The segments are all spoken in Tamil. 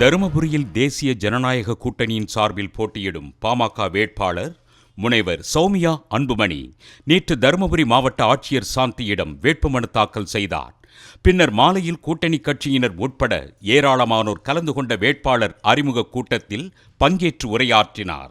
தருமபுரியில் தேசிய ஜனநாயக கூட்டணியின் சார்பில் போட்டியிடும் பாமக வேட்பாளர் முனைவர் சௌமியா அன்புமணி நேற்று தருமபுரி மாவட்ட ஆட்சியர் சாந்தியிடம் வேட்புமனு தாக்கல் செய்தார். பின்னர் மாலையில் கூட்டணி கட்சியினர் உட்பட ஏராளமானோர் கலந்து கொண்ட வேட்பாளர் அறிமுக கூட்டத்தில் பங்கேற்று உரையாற்றினார்.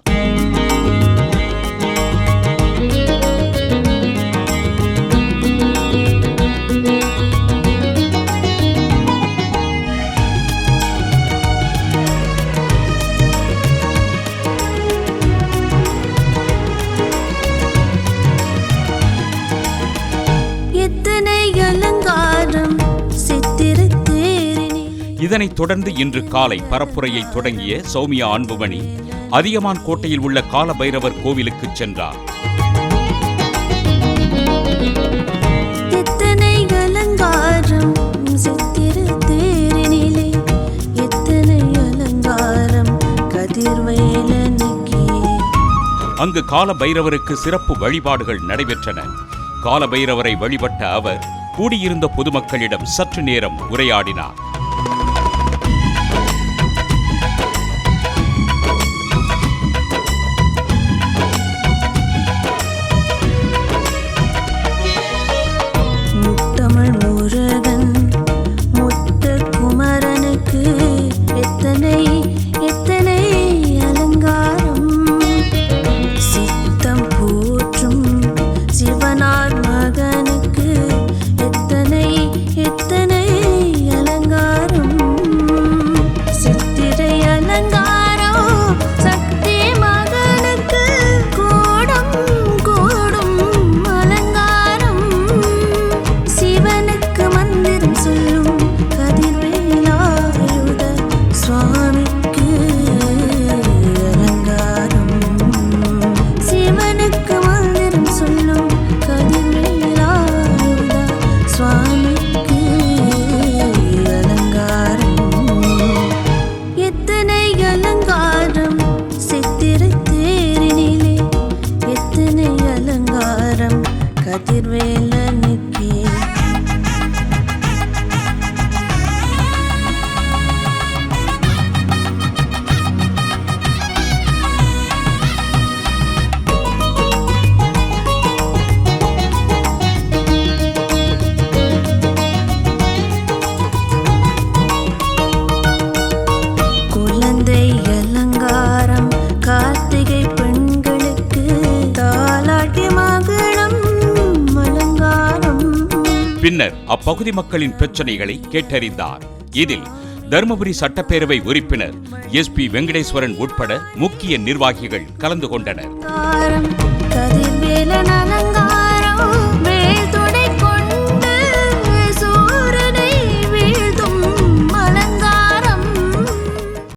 இதனைத் தொடர்ந்து இன்று காலை பரப்புரையை தொடங்கிய சௌமியா அன்புமணி அதியமான் கோட்டையில் உள்ள காலபைரவர் கோவிலுக்கு சென்றார். அங்கு காலபைரவருக்கு சிறப்பு வழிபாடுகள் நடைபெற்றன. காலபைரவரை வழிபட்ட அவர் கூடியிருந்த பொதுமக்களிடம் சற்று நேரம் உரையாடினார். கதிர்வேலனுக்கே பின்னர் அப்பகுதி மக்களின் பிரச்சனைகளை கேட்டறிந்தார். இதில் தருமபுரி சட்டப்பேரவை உறுப்பினர் எஸ் பி வெங்கடேஸ்வரன் உட்பட முக்கிய நிர்வாகிகள் கலந்து கொண்டனர்.